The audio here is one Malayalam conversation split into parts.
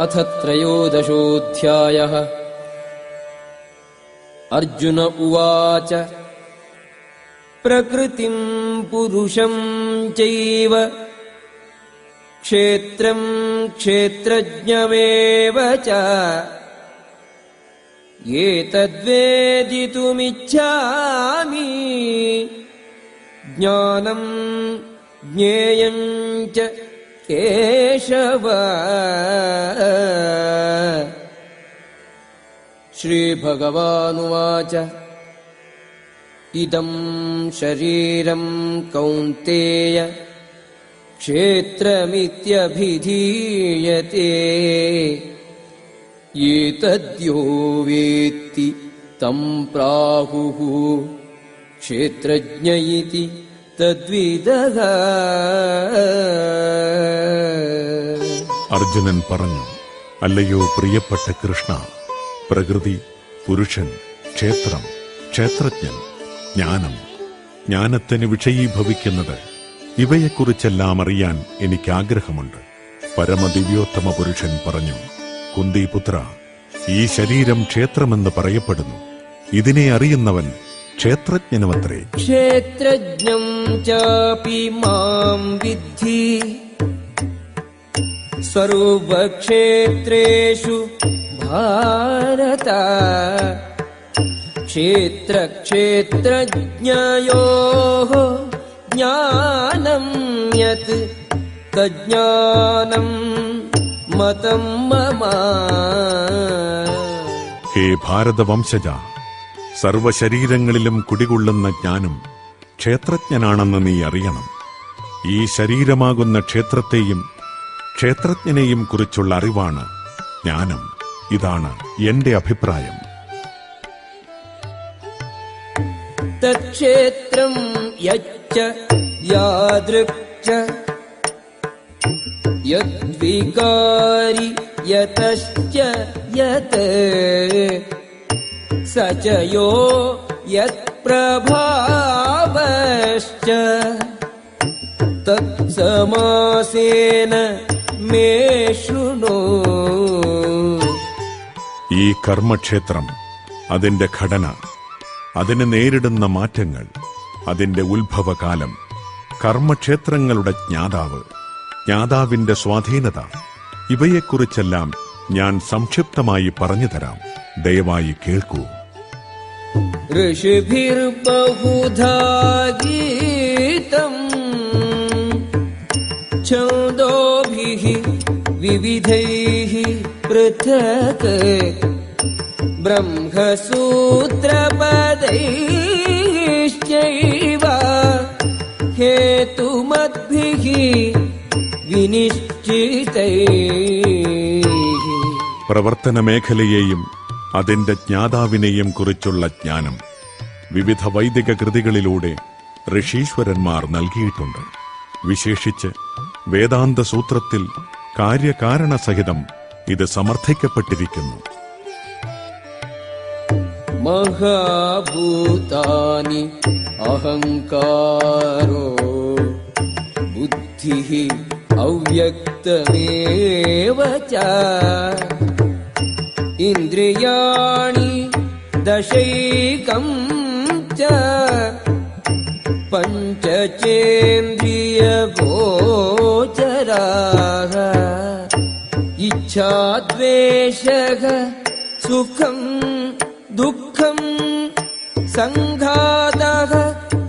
अथ त्रयोदशोऽध्यायः। अर्जुन उवाच प्रकृतिम् पुरुषम् चैव क्षेत्रम् क्षेत्रज्ञमेव च। एतद्वेदितुमिच्छामि। ज्ञानम् ज्ञेयम् च केशव। श्रीभगवानुवाच। इदम् शरीरम् कौन्तेय। क्षेत्रमित्यभिधीयते। एतद्यो वेत्ति तम् प्राहुः। क्षेत्रज्ञ इति അർജുനൻ പറഞ്ഞു അല്ലയോ പ്രിയപ്പെട്ട കൃഷ്ണ പ്രകൃതി പുരുഷൻ ക്ഷേത്രം ക്ഷേത്രജ്ഞൻ ജ്ഞാനം ജ്ഞാനത്തിന് വിഷയീഭവിക്കുന്നത് ഇവയെക്കുറിച്ചെല്ലാം അറിയാൻ എനിക്ക് ആഗ്രഹമുണ്ട് പരമദിവ്യോത്തമ പുരുഷൻ പറഞ്ഞു കുന്തിപുത്ര ഈ ശരീരം ക്ഷേത്രമെന്ന് പറയപ്പെടുന്നു. ഇതിനെ അറിയുന്നവൻ क्षेत्रज्ञनमत्रे क्षेत्रज्ञम् चापि माम् विद्धि सर्वक्षेत्रेषु भारत क्षेत्रक्षेत्रज्ञयोः ज्ञानम् यत् तद् ज्ञानम् मतम् मम हे भारतवंशजा സർവശരീരങ്ങളിലും കുടികൊള്ളുന്ന ജ്ഞാനം ക്ഷേത്രജ്ഞനാണെന്ന് നീ അറിയണം. ഈ ശരീരമാകുന്ന ക്ഷേത്രത്തെയും ക്ഷേത്രജ്ഞനെയും കുറിച്ചുള്ള അറിവാണ് ജ്ഞാനം. ഇതാണ് എന്റെ അഭിപ്രായം. തക്ഷേത്രം യച്ച യാദൃക് ച യദ്വികാരി യതശ്ച യത് സ ച യോ യത്പ്രഭാവശ്ച തത്സമാസേന ഈ കർമ്മക്ഷേത്രം അതിന്റെ ഘടന അതിന് നേരിടുന്ന മാറ്റങ്ങൾ അതിന്റെ ഉത്ഭവകാലം കർമ്മക്ഷേത്രങ്ങളുടെ ജ്ഞാതാവ് ജ്ഞാതാവിന്റെ സ്വാധീനത ഇവയെക്കുറിച്ചെല്ലാം ഞാൻ സംക്ഷിപ്തമായി പറഞ്ഞുതരാം दयि के ऋषिभिरु बहुधा गीतम् चोभिः विविधैः पृथक् ब्रह्मसूत्रपदैश्चैव हेतुमद्भिः विनिश्चितै प्रवर्तन അതിന്റെ ജ്ഞാതാവിനെയും കുറിച്ചുള്ള ജ്ഞാനം വിവിധ വൈദിക കൃതികളിലൂടെ ഋഷീശ്വരന്മാർ നൽകിയിട്ടുണ്ട്. വിശേഷിച്ച് വേദാന്ത സൂത്രത്തിൽ കാര്യകാരണ സഹിതം ഇത് സമർത്ഥിക്കപ്പെട്ടിരിക്കുന്നു. മഹാഭൂതാനി അഹങ്കാരോ ബുദ്ധി അവ്യക്തമേവ इन्द्रियाणि दशैकम् च पञ्चचेन्द्रियगोचराः इच्छाद्वेषः सुखम् दुःखम् सङ्घातः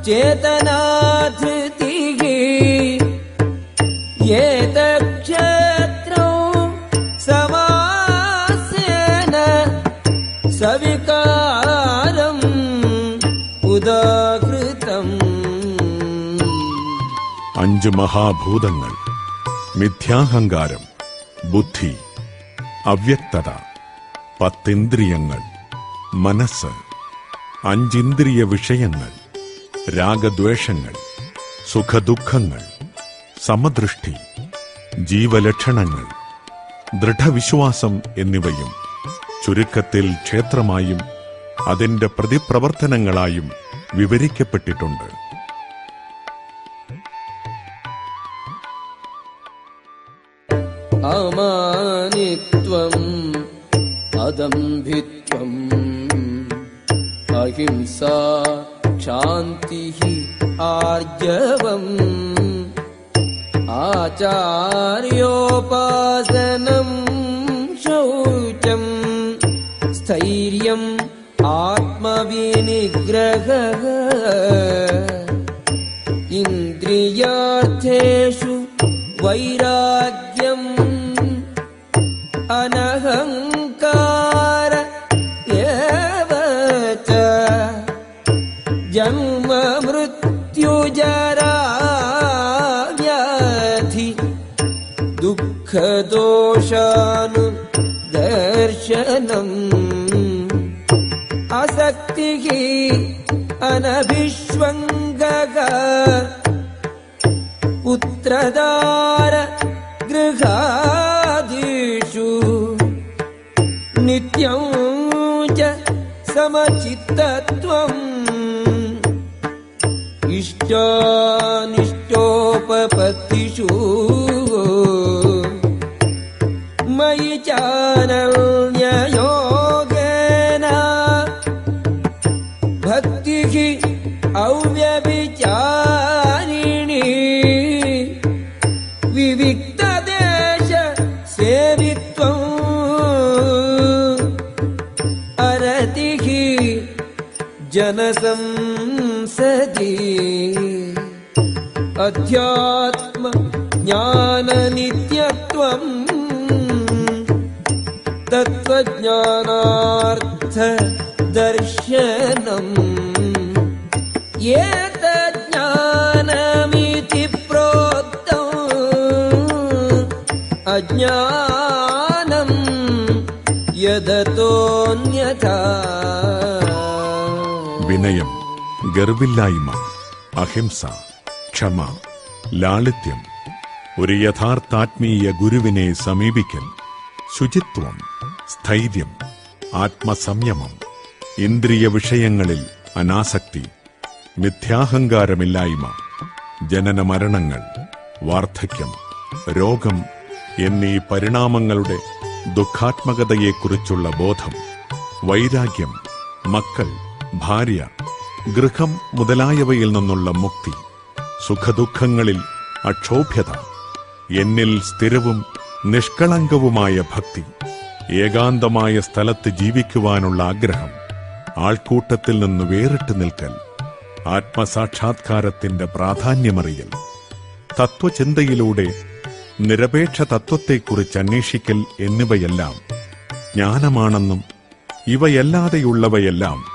चेतनाधृतिः। एतक्षेत्रौ പരിഷ്കാരം ഉദാഹൃതം. അഞ്ച് മഹാഭൂതങ്ങൾ മിഥ്യാഹങ്കാരം ബുദ്ധി അവ്യക്തത പത്തിന്ദ്രിയങ്ങൾ മനസ്സ് അഞ്ചിന്ദ്രിയ വിഷയങ്ങൾ രാഗദ്വേഷങ്ങൾ സുഖദുഃഖങ്ങൾ സമദൃഷ്ടി ജീവലക്ഷണങ്ങൾ ദൃഢവിശ്വാസം എന്നിവയും ചുരുക്കത്തിൽ ക്ഷേത്രമായും അതിന്റെ പ്രതിപ്രവർത്തനങ്ങളായും വിവരിക്കപ്പെട്ടിട്ടുണ്ട്. അദംഭിത്വം അഹിംസ ശാന്തി ആർജവം ആചാര്യോപാസനം स्थैर्यम् आत्मविनिग्रहः इन्द्रियार्थेषु वैराग्यम् अनहङ्कार एव च जन्म मृत्युजरा व्याधि दुःखदोषानुदर्शनम् असक्तिः अनभिष्वङ्गः। पुत्रदार गृहादिषु नित्यं च समचित्तत्वम्। इष्टानिष्टोपपत्तिषु अध्यात्म ज्ञाननित्यत्वम् तत्त्वज्ञानार्थ दर्शनम् एतज्ज्ञानमिति प्रोक्तम् अज्ञानम् यदतोऽन्यथा വിനയം ഗർവില്ലായ്മ അഹിംസ ക്ഷമ ലാളിത്യം ഒരു യഥാർത്ഥാത്മീയ ഗുരുവിനെ സമീപിക്കൽ ശുചിത്വം സ്ഥൈര്യം ആത്മസംയമം ഇന്ദ്രിയ വിഷയങ്ങളിൽ അനാസക്തി മിഥ്യാഹങ്കാരമില്ലായ്മ ജനന മരണങ്ങൾ വാർദ്ധക്യം രോഗം എന്നീ പരിണാമങ്ങളുടെ ദുഃഖാത്മകതയെക്കുറിച്ചുള്ള ബോധം വൈരാഗ്യം മക്കൾ ഭാര്യ ഗൃഹം മുതലായവയിൽ നിന്നുള്ള മുക്തി സുഖദുഃഖങ്ങളിൽ അക്ഷോഭ്യത. എന്നിൽ സ്ഥിരവും നിഷ്കളങ്കവുമായ ഭക്തി. ഏകാന്തമായ സ്ഥലത്ത് ജീവിക്കുവാനുള്ള ആഗ്രഹം. ആൾക്കൂട്ടത്തിൽ നിന്ന് വേറിട്ട് നിൽക്കൽ. ആത്മസാക്ഷാത്കാരത്തിന്റെ പ്രാധാന്യമറിയൽ. തത്വചിന്തയിലൂടെ നിരപേക്ഷ തത്വത്തെക്കുറിച്ച് അന്വേഷിക്കൽ എന്നിവയെല്ലാം ജ്ഞാനമാണെന്നും ഇവയല്ലാതെയുള്ളവയെല്ലാം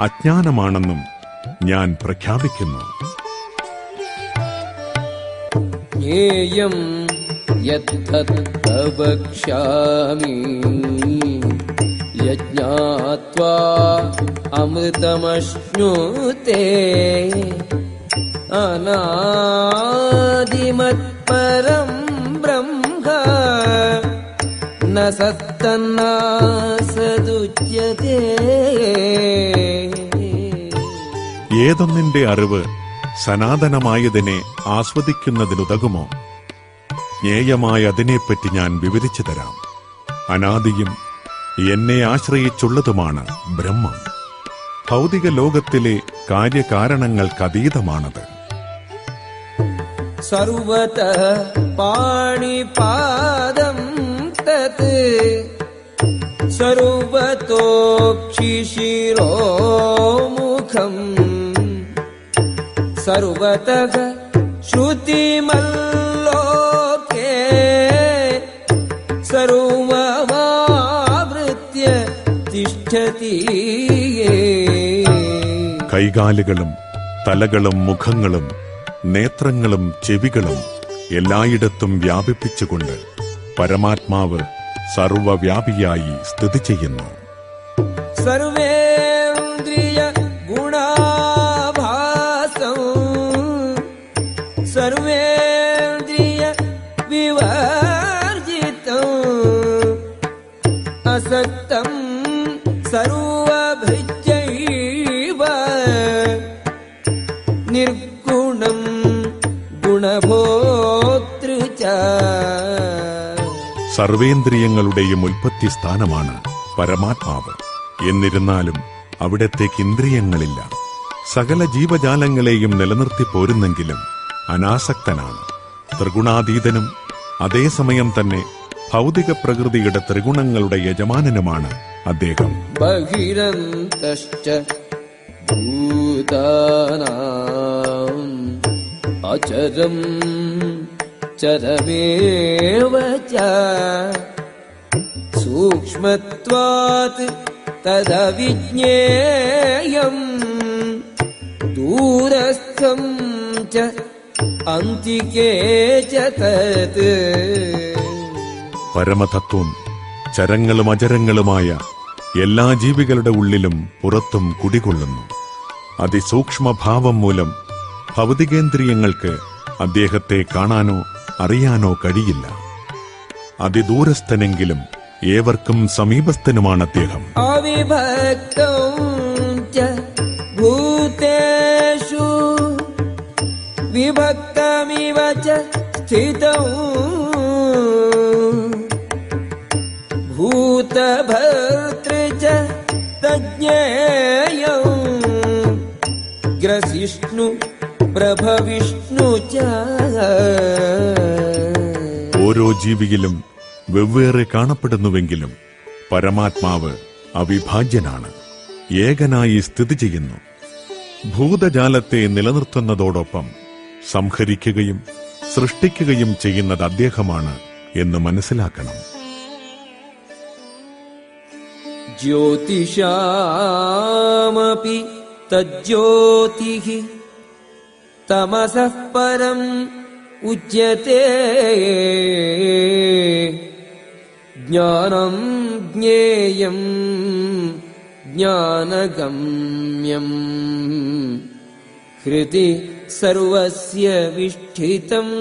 അജ്ഞാനമാണെന്നും ഞാൻ പ്രഖ്യാപിക്കുന്നു. ज्ञेयम् यत्तत् प्रवक्ष्यामि यज्ञात्वा अमृतमश्नुते अनादिमत्परम् ब्रह्म न सत्तन्नासदुच्यते ഏതൊന്നിന്റെ അറിവ് സനാതനമായതിനെ ആസ്വദിക്കുന്നതിനുതകുമോ? ജ്ഞേയമായ അതിനെപ്പറ്റി ഞാൻ വിവരിച്ചു തരാം. അനാദിയും എന്നെ ആശ്രയിച്ചുള്ളതുമാണ് ബ്രഹ്മം. ഭൗതിക ലോകത്തിലെ കാര്യകാരണങ്ങൾക്കതീതമാണത്. സർവത പാണിപാദം തത് സർവതോക്ഷിശിരോമുഖം सर्वतः श्रुतिमल्लोके सर्वमावृत्य तिष्ठति കൈകാലുകളും തലകളും മുഖങ്ങളും നേത്രങ്ങളും ചെവികളും എല്ലായിടത്തും വ്യാപിപ്പിച്ചുകൊണ്ട് പരമാത്മാവ് സർവവ്യാപിയായി സ്ഥിതി ചെയ്യുന്നു सर्वेन्द्रिय സർവഭിജൈവ നിർഗുണം ഗുണഭോതൃച സർവേന്ദ്രിയങ്ങളുടെയും ഉൽപ്പത്തി സ്ഥാനമാണ് പരമാത്മാവ്. എന്നിരുന്നാലും അവിടത്തേക്ക് ഇന്ദ്രിയങ്ങളില്ല. സകല ജീവജാലങ്ങളെയും നിലനിർത്തി പോരുന്നെങ്കിലും അനാസക്തനാണ്. ത്രിഗുണാതീതനും അതേസമയം തന്നെ ഭൗതിക പ്രകൃതിയുടെ ത്രിഗുണങ്ങളുടെ യജമാനനുമാണ് അദ്ദേഹം. ബഹിരന്തശ്ച ഭൂതാനാം ചരമേവ സൂക്ഷ്മത്വാത് തദവിജ്ഞേയം ദൂരസ്ഥം ച അന്തികേ ചരമതത്വം ചരങ്ങളും അചരങ്ങളുമായ എല്ലാ ജീവികളുടെ ഉള്ളിലും പുറത്തും കുടികൊള്ളുന്നു. അതിസൂക്ഷ്മഭാവം മൂലം ഭൗതികേന്ദ്രിയങ്ങൾക്ക് അദ്ദേഹത്തെ കാണാനോ അറിയാനോ കഴിയില്ല. അതിദൂരസ്ഥനെങ്കിലും ഏവർക്കും സമീപസ്ഥനുമാണ് അദ്ദേഹം. വിഭക്തമിവ ചിതവും भूतभर्तृ च तज्ञेयौ ग्रसिष्णु प्रभविष्णु च ഓരോ ജീവിയിലും വെവ്വേറെ കാണപ്പെടുന്നുവെങ്കിലും പരമാത്മാവ് അവിഭാജ്യനാണ് ഏകനായി സ്ഥിതി ചെയ്യുന്നു ഭൂതജാലത്തെ നിലനിർത്തുന്നതോടൊപ്പം സംഹരിക്കുകയും സൃഷ്ടിക്കുകയും ചെയ്യുന്നത് അദ്ദേഹമാണ് എന്ന് മനസ്സിലാക്കണം ज्योतिषामपि तज्ज्योतिः तमसः परम् उच्यते ज्ञानम् ज्ञेयम् ज्ञानगम्यम् हृदि सर्वस्य विष्ठितम्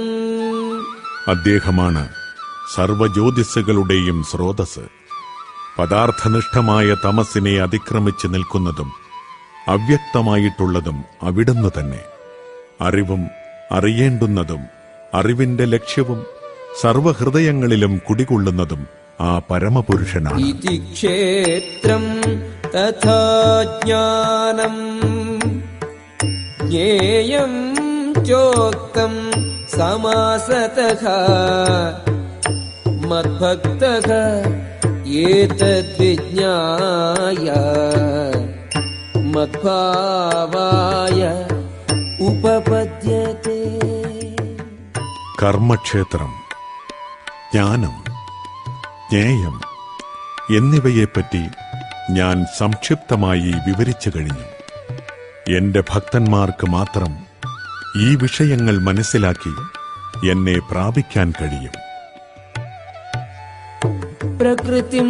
അദ്ദേഹമാണ് സർവജ്യോതിസ്സുകളുടെയും സ്രോതസ് പദാർത്ഥനിഷ്ഠമായ തമസിനെ അതിക്രമിച്ച് നിൽക്കുന്നതും അവ്യക്തമായിട്ടുള്ളതും അവിടുന്ന് തന്നെ. അറിവും അറിയേണ്ടുന്നതും അറിവിന്റെ ലക്ഷ്യവും സർവഹൃദയങ്ങളിലും കുടികൊള്ളുന്നതും ആ പരമപുരുഷനാണ്. സമാസത മദ്ഭക്ത एतद्विज्ञाय मद्भावाय उपपद्यते കർമ്മക്ഷേത്രം ജ്ഞാനം ജ്ഞേയം എന്നിവയെപ്പറ്റി ഞാൻ സംക്ഷിപ്തമായി വിവരിച്ചു കഴിഞ്ഞു എന്റെ ഭക്തന്മാർക്ക് മാത്രം ഈ വിഷയങ്ങൾ മനസ്സിലാക്കി എന്നെ പ്രാപിക്കാൻ കഴിയും പ്രകൃതിം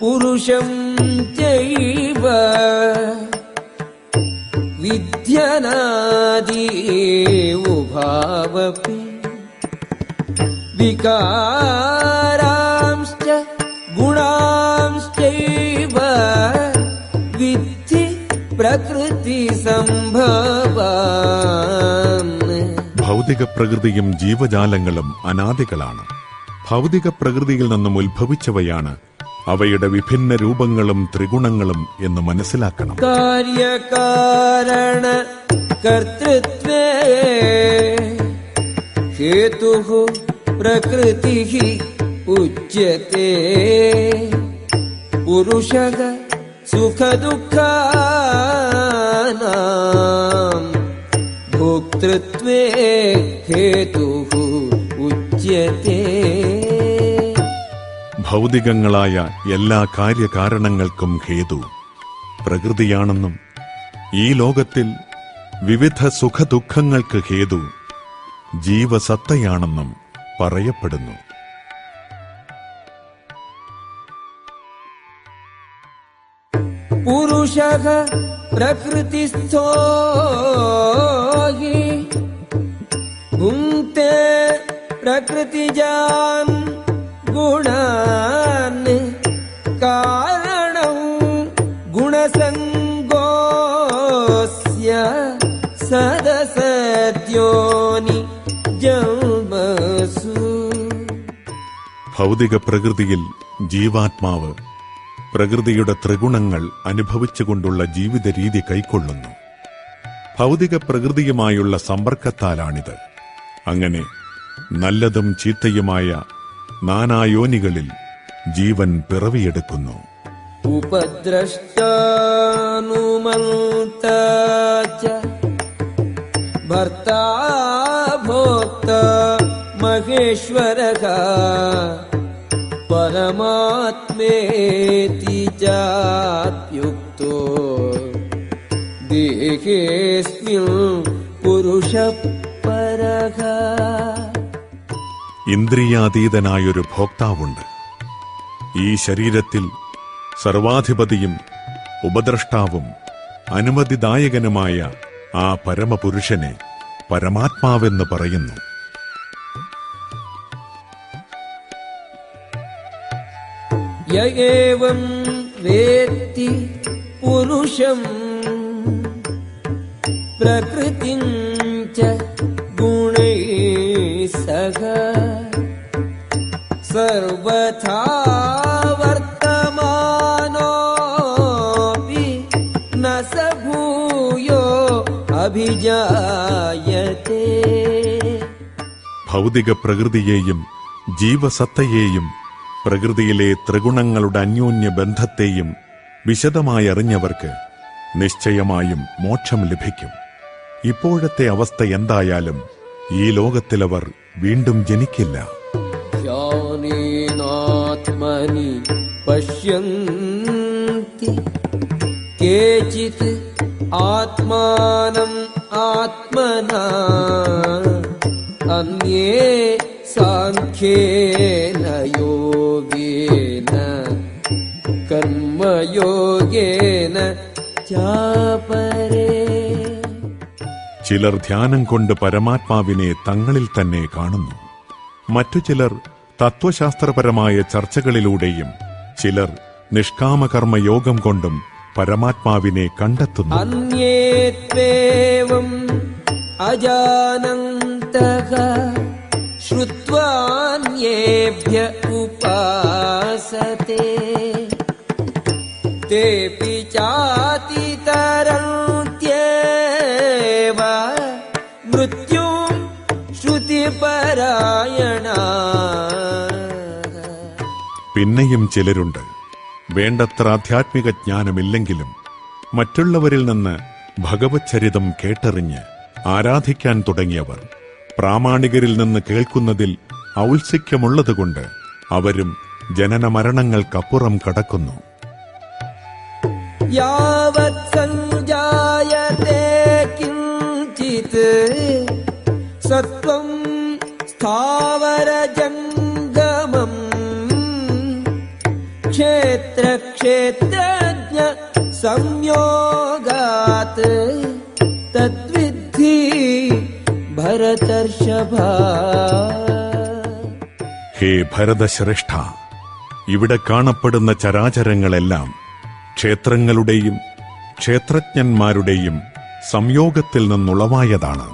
പുരുഷം ചൈവ വിദ്യനാദി ഉഭാവപി വികാരാംശ്ച ഗുണാംശ്ചൈവ വിദ്ധി പ്രകൃതി സംഭവ ഭൗതിക പ്രകൃതിയും ജീവജാലങ്ങളും അനാദികളാണ്. ഭൗതിക പ്രകൃതിയിൽ നിന്നും ഉത്ഭവിച്ചവയാണ് അവയുടെ വിഭിന്ന രൂപങ്ങളും ത്രിഗുണങ്ങളും എന്ന് മനസ്സിലാക്കണം. കാര്യകാരണ കർത്തൃത്വേതു പ്രകൃതി ഉച്യത്തെ പുരുഷക സുഖ ദുഃഖ ഭോക്തൃത്വേ ഹേതു ഭൗതികങ്ങളായ എല്ലാ കാര്യകാരണങ്ങൾക്കും ഹേതു. പ്രകൃതിയാണെന്നും ഈ ലോകത്തിൽ വിവിധ സുഖദുഃഖങ്ങൾക്ക് ഹേതു ജീവസത്തയാണെന്നും പറയപ്പെടുന്നു. പുരുഷ പ്രകൃതിസ്ഥോ ഭുങ്ക്തേ പ്രകൃതിജാൻ ഗുണാന് കാരണം ഗുണസംഗോസ്യ സദസദ്യോനി ജംബസു ഭൗതിക പ്രകൃതിയിൽ ജീവാത്മാവ് പ്രകൃതിയുടെ ത്രിഗുണങ്ങൾ അനുഭവിച്ചുകൊണ്ടുള്ള ജീവിത രീതി കൈക്കൊള്ളുന്നു. ഭൗതിക പ്രകൃതിയുമായുള്ള സമ്പർക്കത്താലാണിത്. അങ്ങനെ നല്ലതും ചീത്തയുമായ നാനായോനികളിൽ ജീവൻ പിറവിയെടുക്കുന്നു. ഉപദ്രഷ്ടാനുമന്ത ഭർത്താ മഹേശ്വര പരമാത്മേതി ചാപ്യുക്തോ ദേഹേസ്മിൽ പുരുഷ പരഘ ഇന്ദ്രിയാതീതനായൊരു ഭോക്താവുണ്ട്. ഈ ശരീരത്തിൽ സർവാധിപതിയും ഉപദ്രഷ്ടാവും അനുമതിദായകനുമായ ആ പരമപുരുഷനെ പരമാത്മാവെന്ന് പറയുന്നു. പുരുഷം പ്രകൃതി सर्वथा वर्तमानोऽपि न स भूयो अभिजायते ഭൗതിക പ്രകൃതിയെയും ജീവസത്തയെയും പ്രകൃതിയിലെ ത്രിഗുണങ്ങളുടെ അന്യോന്യ ബന്ധത്തെയും വിശദമായി അറിഞ്ഞവർക്ക് നിശ്ചയമായും മോക്ഷം ലഭിക്കും ഇപ്പോഴത്തെ അവസ്ഥ എന്തായാലും ഈ ലോകത്തിലവർ വീണ്ടും ജനിക്കില്ല ध्यानेनात्मनि पश्यन्ति केचित् आत्मानम् आत्मना अन्ये साङ्ख्येन योगेन कर्मयोगेन चापरे ചിലർ ധ്യാനം കൊണ്ട് പരമാത്മാവിനെ തങ്ങളിൽ തന്നെ കാണുന്നു മറ്റു ചിലർ തത്വശാസ്ത്രപരമായ ചർച്ചകളിലൂടെയും ചിലർ നിഷ്കാമകർമ്മ യോഗം കൊണ്ടും പരമാത്മാവിനെ കണ്ടെത്തുന്നു. അന്യേത്വേവം അജാനന്തക ഉപാസത്തെ തേപി ചാതിതരം പിന്നെയും ചിലരുണ്ട്. വേണ്ടത്ര ആധ്യാത്മിക ജ്ഞാനമില്ലെങ്കിലും മറ്റുള്ളവരിൽ നിന്ന് ഭഗവച്ചരിതം കേട്ടറിഞ്ഞ് ആരാധിക്കാൻ തുടങ്ങിയവർ പ്രാമാണികരിൽ നിന്ന് കേൾക്കുന്നതിൽ ഔത്സ്യമുള്ളതുകൊണ്ട് അവരും ജനനമരണങ്ങൾക്കപ്പുറം കടക്കുന്നു. സത്വം സ്ഥാവര ജന്മ क्षेत्रक्षेत्रज्ञ संयोगात् तद्विद्धि भरतर्षभा ഹേ ഭരതശ്രേഷ്ഠ ഇവിടെ കാണപ്പെടുന്ന ചരാചരങ്ങളെല്ലാം ക്ഷേത്രങ്ങളുടെയും ക്ഷേത്രജ്ഞന്മാരുടെയും സംയോഗത്തിൽ നിന്നുളവായതാണ്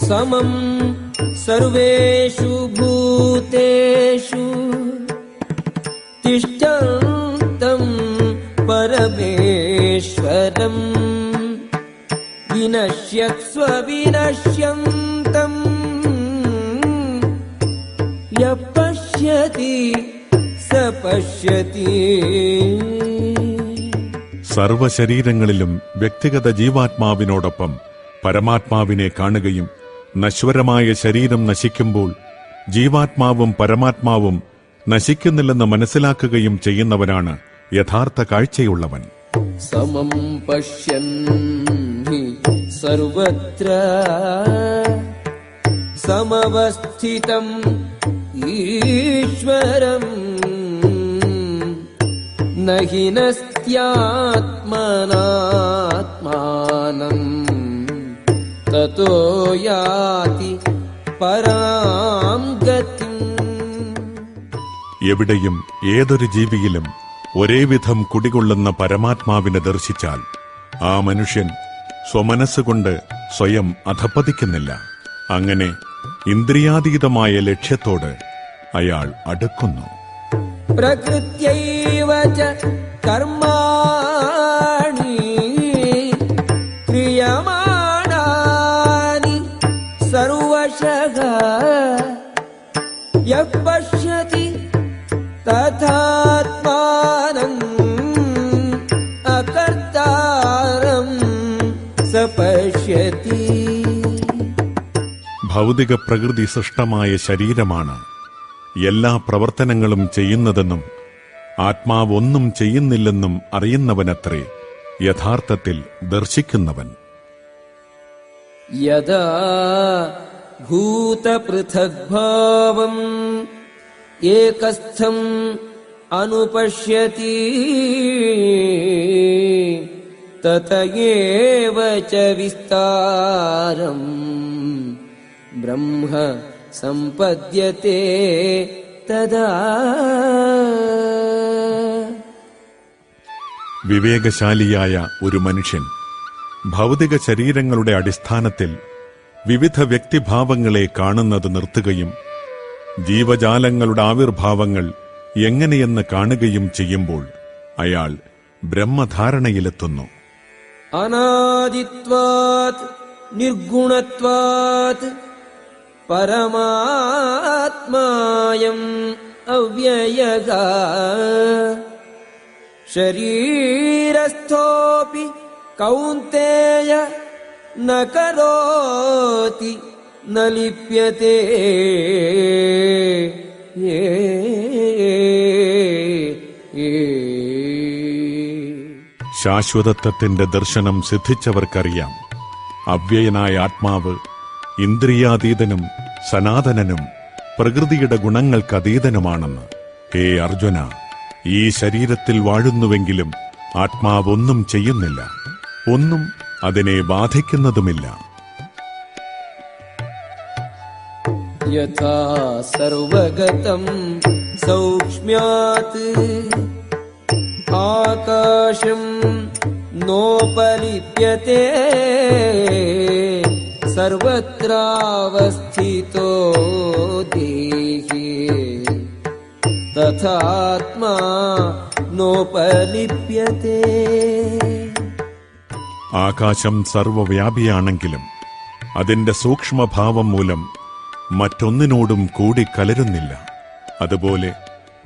समम् सर्वेषु भूतेषु तिष्ठन्तम् परमेश्वरम् विनश्यत्स्व विनश्यन्तम् यः पश्यति स पश्यति സർവശരീരങ്ങളിലും വ്യക്തിഗത ജീവാത്മാവിനോടൊപ്പം പരമാത്മാവിനെ കാണുകയും നശ്വരമായ ശരീരം നശിക്കുമ്പോൾ ജീവാത്മാവും പരമാത്മാവും നശിക്കുന്നില്ലെന്ന് മനസ്സിലാക്കുകയും ചെയ്യുന്നവനാണ് യഥാർത്ഥ കാഴ്ചയുള്ളവൻ. സമം പശ്യൻ സർവത്ര സമവസ്ഥിതം ഈശ്വരം നഹിനസ്ത്യാത്മനാത്മാനം തോയാതി പരാം ഗതി. എവിടെയും ഏതൊരു ജീവിയിലും ഒരേവിധം കുടികൊള്ളുന്ന പരമാത്മാവിനെ ദർശിച്ചാൽ ആ മനുഷ്യൻ സ്വമനസ്സുകൊണ്ട് സ്വയം അധപ്പതിക്കുന്നില്ല. അങ്ങനെ ഇന്ദ്രിയാതീതമായ ലക്ഷ്യത്തോട് അയാൾ അടുക്കുന്നു. പ്രകൃത്യൈവ കർമ്മ तथात्मानम् अकर्तारम् स पश्यति ഭൗതിക പ്രകൃതി സൃഷ്ടമായ ശരീരമാണ് എല്ലാ പ്രവർത്തനങ്ങളും ചെയ്യുന്നതെന്നും ആത്മാവ് ഒന്നും ചെയ്യുന്നില്ലെന്നും അറിയുന്നവനത്രേ യഥാർത്ഥത്തിൽ ദർശിക്കുന്നവൻ यदा भूतपृथग्भावम् ഏകസ്ഥം അനുപശ്യത്തി തഥയേവ ബ്രഹ്മ സമ്പദ്യത്തെ തദാ വിവേകശാലിയായ ഒരു മനുഷ്യൻ ഭൗതിക ശരീരങ്ങളുടെ അടിസ്ഥാനത്തിൽ വിവിധ വ്യക്തിഭാവങ്ങളെ കാണുന്നത് നിർത്തുകയും ജീവജാലങ്ങളുടെ ആവിർഭാവങ്ങൾ എങ്ങനെയെന്ന് കാണുകയും ചെയ്യുമ്പോൾ അയാൾ ബ്രഹ്മധാരണയിലെത്തുന്നു. അനാദിത്വാത് നിർഗുണത്വാത് പരമാത്മായം അവ്യയത ശരീരസ്ഥോപി കൗന്തേയ നകരോതി. न लिप्यते ये ശാശ്വതത്വത്തിന്റെ ദർശനം സിദ്ധിച്ചവർക്കറിയാം അവ്യയനായ ആത്മാവ് ഇന്ദ്രിയാതീതനും സനാതനനും പ്രകൃതിയുടെ ഗുണങ്ങൾക്കതീതനുമാണെന്ന് ഹേ അർജുന ഈ ശരീരത്തിൽ വാഴുന്നുവെങ്കിലും ആത്മാവൊന്നും ചെയ്യുന്നില്ല ഒന്നും അതിനെ ബാധിക്കുന്നതുമില്ല यथा सर्वगतम् सौक्ष्म्यात् आकाशम् नोपलिप्यते सर्वत्रावस्थितो देहे तथात्मा नोपलिप्यते ആകാശം സർവവ്യാപിയാണെങ്കിലും അതിന്റെ സൂക്ഷ്മഭാവം മൂലം മറ്റൊന്നിനോടും കൂടി കലരുന്നില്ല. അതുപോലെ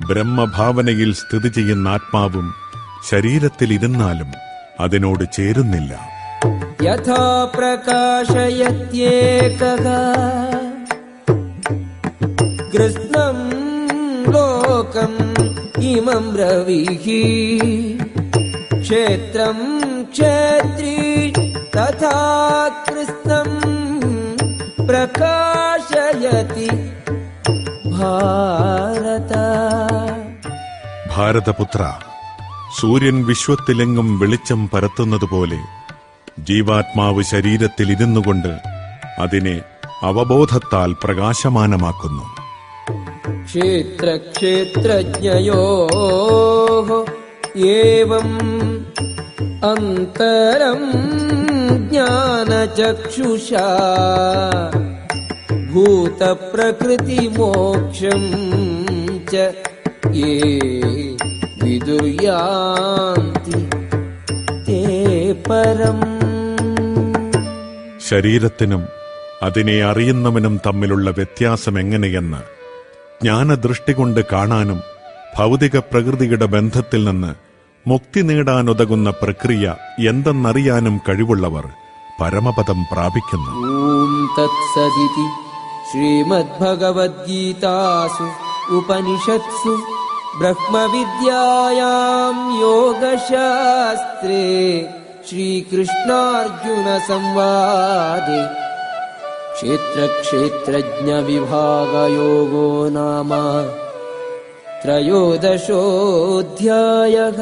ബ്രഹ്മഭാവനയിൽ സ്ഥിതി ചെയ്യുന്ന ആത്മാവും ശരീരത്തിലിരുന്നാലും അതിനോട് ചേരുന്നില്ല. യഥാ കൃഷ്ണം ലോകം ഇമം രവിഹി ക്ഷേത്രം ക്ഷേത്രി തഥാ കൃഷ്ണം പ്രകാശ भारत ഭാരതപുത്ര സൂര്യൻ വിശ്വത്തിലെങ്ങും വെളിച്ചം പരത്തുന്നതുപോലെ ജീവാത്മാവ് ശരീരത്തിൽ ഇരുന്നുകൊണ്ട് അതിനെ അവബോധത്താൽ പ്രകാശമാനമാക്കുന്നു क्षेत्रक्षेत्रज्ञयोः एवम् अन्तरम् ज्ञानचक्षुषा भूतप्रकृतिमोक्षम् च ये विदुर्यान्ति ते परम् ശരീരത്തിനും അതിനെ അറിയുന്നവനും തമ്മിലുള്ള വ്യത്യാസം എങ്ങനെയെന്ന് ജ്ഞാനദൃഷ്ടി കൊണ്ട് കാണാനും ഭൗതിക പ്രകൃതിയുടെ ബന്ധത്തിൽ നിന്ന് മുക്തി നേടാനുതകുന്ന പ്രക്രിയ എന്തെന്നറിയാനും കഴിവുള്ളവർ പരമപദം പ്രാപിക്കുന്നു ॐ तत्सदिति श्रीमद्भगवद्गीतासु उपनिषत्सु ब्रह्मविद्यायाम् योगशास्त्रे श्रीकृष्णार्जुनसंवादे क्षेत्रक्षेत्रज्ञविभागयोगो नाम त्रयोदशोऽध्यायः